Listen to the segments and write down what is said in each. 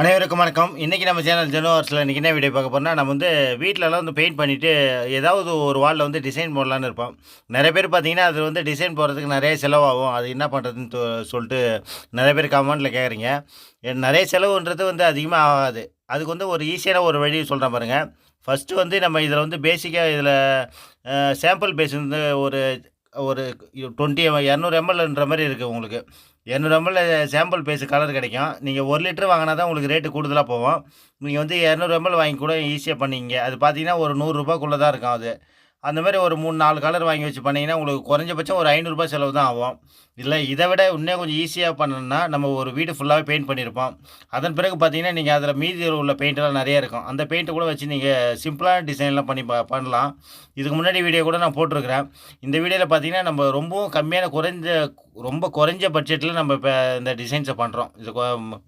அனைவருக்கும் வணக்கம். இன்றைக்கி நம்ம சேனல் ஜெனோவர்ஸில் இன்றைக்கி என்ன வீடியோ பார்க்க போகிறோம்னா நம்ம வந்து வீட்டிலலாம் வந்து பெயிண்ட் பண்ணிவிட்டு ஏதாவது ஒரு வாலில் வந்து டிசைன் போடலான்னு இருப்போம். நிறைய பேர் பார்த்தீங்கன்னா அது வந்து டிசைன் போடுறதுக்கு நிறைய செலவாகும். அது என்ன பண்ணுறதுன்னு சொல்லிட்டு நிறைய பேர் கமெண்ட்டில் கேட்குறீங்க நிறைய செலவுன்றது வந்து அதிகமாக ஆகாது. அதுக்கு வந்து ஒரு ஈஸியான ஒரு வழி சொல்கிறேன் பாருங்கள் ஃபஸ்ட்டு வந்து நம்ம இதில் வந்து பேசிக்காக இதில் சாம்பிள் பேஸ் வந்து ஒரு ஒரு டுவெண்ட்டி இரநூறு எம்எல்ன்ற மாதிரி இருக்குது உங்களுக்கு. இரநூறு எம்எல் சாம்பிள் பேஸு கலர் கிடைக்கும். நீங்கள் ஒரு லிட்டர் வாங்கினா தான் உங்களுக்கு ரேட்டு கூடுதலாக போகும். நீங்கள் வந்து இரநூறு எம்எல் வாங்கி கூட ஈஸியாக பண்ணிங்க. அது பார்த்தீங்கன்னா ஒரு நூறுரூபாக்குள்ளே தான் இருக்கும் அது. அந்த மாதிரி ஒரு மூணு நாலு கலர் வாங்கி வச்சு பண்ணிங்கன்னா உங்களுக்கு குறைஞ்சபட்சம் ஒரு ஐநூறுரூபா செலவு தான் ஆகும். இல்லை இதை விட இன்னும் கொஞ்சம் ஈஸியாக பண்ணணும்னா நம்ம ஒரு வீடு ஃபுல்லாகவே பெயிண்ட் பண்ணியிருப்போம் அதன் பிறகு பார்த்தீங்கன்னா நீங்கள் அதில் மீதி உள்ள பெயிண்டெல்லாம் நிறைய இருக்கும். அந்த பெயிண்ட்டை கூட வச்சு நீங்கள் சிம்பிளான டிசைன்லாம் பண்ணி ப- பண்ணலாம். இதுக்கு முன்னாடி வீடியோ கூட நான் போட்டிருக்கிறேன். இந்த வீடியோவில் பார்த்தீங்கன்னா நம்ம ரொம்பவும் கம்மியான குறைஞ்ச ரொம்ப குறைஞ்ச பட்ஜெட்டில் நம்ம இப்போ இந்த டிசைன்ஸை பண்ணுறோம் இது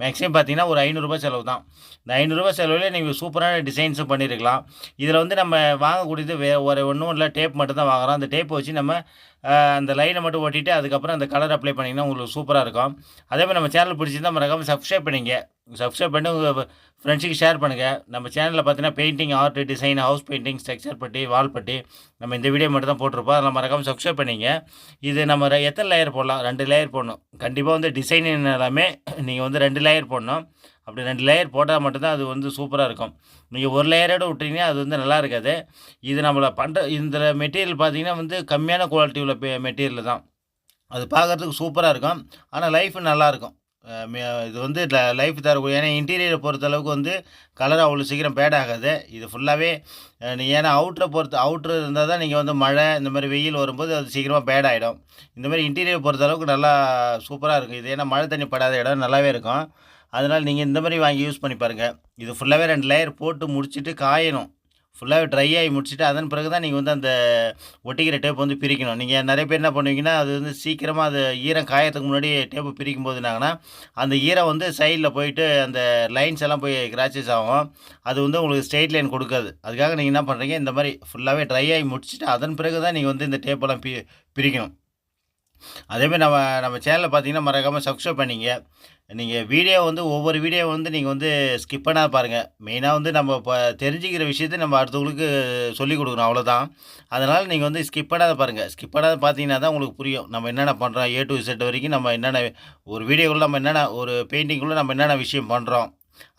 மேக்ஸிமம் பார்த்தீங்கன்னா ஒரு ஐநூறுரூபா செலவு தான். இந்த ஐநூறுரூபா செலவில் நீங்கள் சூப்பரான டிசைன்ஸும் பண்ணியிருக்கலாம் இதில் வந்து நம்ம வாங்கக்கூடியது வே ஒரு ஒன்றும் இல்லை டேப் மட்டும் தான் வாங்குகிறோம் அந்த டேப்பை வச்சு நம்ம அந்த லைனை மட்டும் ஓட்டிட்டு அதுக்கப்புறம் அந்த கலர் அப்ளை பண்ணிங்கன்னா உங்களுக்கு சூப்பராக இருக்கும். அதே மாதிரி நம்ம சேனல் பிடிச்சிருந்தா மறக்காமல் சப்ஸ்கிரைப் பண்ணிங்க. சப்ஸ்கிரைப் பண்ணி உங்கள் ஃப்ரெண்ட்ஸுக்கு ஷேர் பண்ணுங்கள் நம்ம சேனலில் பார்த்தீங்கன்னா painting art design house painting structure putty wall putty நம்ம இந்த வீடியோ மட்டும் தான் போட்டிருப்போம். அதில் மறக்காமல் சப்ஸ்கிரைப் பண்ணிங்க. இது நம்ம எத்தனை லேயர் போடலாம்? ரெண்டு லேயர் போடணும். கண்டிப்பாக வந்து டிசைன் எல்லாமே நீங்கள் வந்து ரெண்டு லேயர் போடணும். அப்படி ரெண்டு லேயர் போட்டால் மட்டும்தான் அது வந்து சூப்பராக இருக்கும். நீங்கள் ஒரு லேயரோடு விட்டீங்கன்னா அது வந்து நல்லா இருக்காது. இது நம்மளை பண்ணுற இந்த மெட்டீரியல் பார்த்தீங்கன்னா வந்து கம்மியான குவாலிட்டி உள்ள மெட்டீரியல் தான். அது பார்க்குறதுக்கு சூப்பராக இருக்கும். ஆனால் லைஃப் நல்லாயிருக்கும் இது வந்து லைஃப் தரக்கூடிய ஏன்னா இன்டீரியரை பொறுத்தளவுக்கு வந்து கலர் அவ்வளோ சீக்கிரம் பேட் ஆகாது. இது ஃபுல்லாகவே நீங்கள் ஏன்னா அவுட்டரை பொறுத்து அவுட்ரு இருந்தால் தான் நீங்கள் வந்து மழை இந்த மாதிரி வெயில் வரும்போது அது சீக்கிரமாக பேட் ஆகிடும் இந்த மாதிரி இன்டீரியர் பொறுத்தளவுக்கு நல்லா சூப்பராக இருக்கும். இது ஏன்னா மழை தண்ணி படாத இடம் நல்லாவே இருக்கும். அதனால் நீங்கள் இந்த மாதிரி வாங்கி யூஸ் பண்ணி பாருங்கள். இது ஃபுல்லாகவே ரெண்டு லேயர் போட்டு முடிச்சுட்டு காயணும். ஃபுல்லாகவே ட்ரை ஆகி முடிச்சுட்டு அதன் பிறகு தான் நீங்கள் வந்து அந்த ஒட்டிக்கிற டேப் வந்து பிரிக்கணும். நீங்கள் நிறைய பேர் என்ன பண்ணுவீங்கன்னா அது வந்து சீக்கிரமாக அது ஈரம் காயறதுக்கு முன்னாடி டேப்பு பிரிக்கும் போது என்னாங்கன்னா அந்த ஈரம் வந்து சைடில் போயிட்டு அந்த லைன்ஸ் எல்லாம் போய் கிராச்சஸ் ஆகும். அது வந்து உங்களுக்கு ஸ்ட்ரெயிட் லைன் கொடுக்காது. அதுக்காக நீங்கள் என்ன பண்ணுறீங்க இந்த மாதிரி ஃபுல்லாகவே ட்ரை ஆகி முடிச்சுட்டு அதன் பிறகு தான் நீங்கள் வந்து இந்த டேப்பெல்லாம் பி பிரிக்கணும். அதேமாதிரி நம்ம நம்ம சேனலில் பார்த்தீங்கன்னா மறக்காமல் சப்ஸ்கிரைப் பண்ணிங்க. நீங்கள் வீடியோ வந்து ஒவ்வொரு வீடியோ வந்து நீங்கள் வந்து ஸ்கிப் பண்ணாத பாருங்கள் மெயினாக வந்து நம்ம இப்போ தெரிஞ்சுக்கிற விஷயத்தை நம்ம அடுத்தவங்களுக்கு சொல்லிக் கொடுக்கணும். அவ்வளோதான் அதனால் நீங்கள் வந்து ஸ்கிப் பண்ணாத பாருங்கள் ஸ்கிப் பண்ணாத பார்த்தீங்கன்னா தான் உங்களுக்கு புரியும். நம்ம என்னென்ன பண்ணுறோம் ஏ டு செட் வரைக்கும் நம்ம என்னென்ன ஒரு வீடியோக்குள்ளே நம்ம என்னென்ன ஒரு பெயிண்டிங்குள்ளே நம்ம என்னென்ன விஷயம் பண்ணுறோம்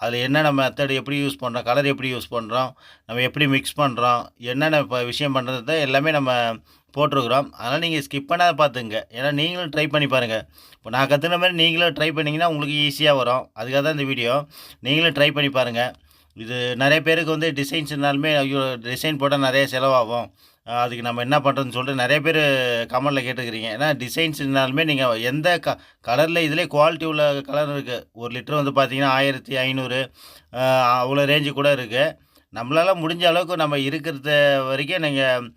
அதில் என்னென்ன மெத்தட் எப்படி யூஸ் பண்ணுறோம் கலர் எப்படி யூஸ் பண்ணுறோம் நம்ம எப்படி மிக்ஸ் பண்ணுறோம் என்னென்ன இப்போ விஷயம் பண்ணுறது எல்லாமே நம்ம போட்டிருக்கிறோம். அதனால் நீங்கள் ஸ்கிப் பண்ணாத பார்த்துங்க ஏன்னா நீங்களும் ட்ரை பண்ணி பாருங்கள் இப்போ நான் கற்றுன மாதிரி நீங்களும் ட்ரை பண்ணிங்கன்னா உங்களுக்கு ஈஸியாக வரும். அதுக்காக தான் இந்த வீடியோ நீங்களும் ட்ரை பண்ணி பாருங்கள் இது நிறைய பேருக்கு வந்து டிசைன்ஸ்னாலுமே ஐயோ டிசைன் போட்டால் நிறைய செலவாகும். அதுக்கு நம்ம என்ன பண்ணுறதுன்னு சொல்லிட்டு நிறைய பேர் கமெண்டில் கேட்டுக்கிறீங்க ஏன்னா டிசைன்ஸ்னாலுமே நீங்கள் எந்த க கலரில் இதிலே குவாலிட்டி உள்ள கலர் இருக்குது ஒரு லிட்டர் வந்து பார்த்தீங்கன்னா ஆயிரத்தி ஐநூறு. அவ்வளோ ரேஞ்சு கூட இருக்குது நம்மளால் முடிஞ்ச அளவுக்கு நம்ம இருக்கிறத வரைக்கும் நீங்கள்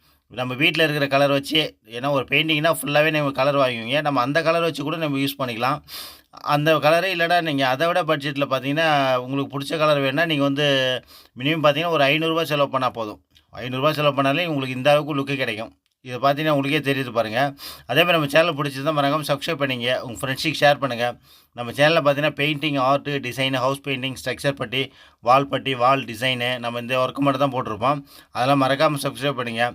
நம்ம வீட்டில் இருக்கிற கலர் வச்சு ஏன்னா ஒரு பெயிண்டிங்னா ஃபுல்லாகவே நம்ம கலர் வாங்குவீங்க நம்ம அந்த கலர் வச்சு கூட நம்ம யூஸ் பண்ணிக்கலாம். அந்த கலரே இல்லைடா நீங்கள் அதை விட பட்ஜெட்டில் பார்த்தீங்கன்னா உங்களுக்கு பிடிச்ச கலர் வேணுன்னா நீங்கள் வந்து மினிமம் பார்த்தீங்கன்னா ஒரு ஐநூறுரூவா செலவு பண்ணால் போதும். ஐநூறுரூவா செலவு பண்ணாலே உங்களுக்கு இந்த அளவுக்கு லுக்கு கிடைக்கும். இதை பார்த்தீங்கன்னா உங்களுக்கே தெரியுது பாருங்கள் அதே மாதிரி நம்ம சேனல் பிடிச்சிருந்தால் மறக்காமல் சப்ஸ்கிரைப் பண்ணிங்க. உங்கள் ஃப்ரெண்ட்ஸுக்கு ஷேர் பண்ணுங்கள் நம்ம சேனலில் பார்த்தீங்கன்னா painting art design house painting structure putty wall putty வால் டிசைனு நம்ம இந்த ஒர்க்கு மட்டும் தான் போட்டிருப்போம். அதெல்லாம் மறக்காமல் சப்ஸ்கிரைப் பண்ணுங்க.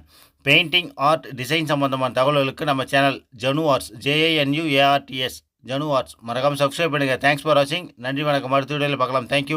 பெயிண்டிங் ஆர்ட் டிசைன் சம்மந்தமான தகவல்களுக்கு நம்ம channel Janu arts J A N U A R T S Janu arts. மறக்காமல் சப்ஸ்கிரைப் பண்ணுங்கள் தேங்க்ஸ் ஃபார் வாட்சிங் நன்றி வணக்கம். அடுத்த வீடியோவில் பார்க்கலாம். தேங்க்யூ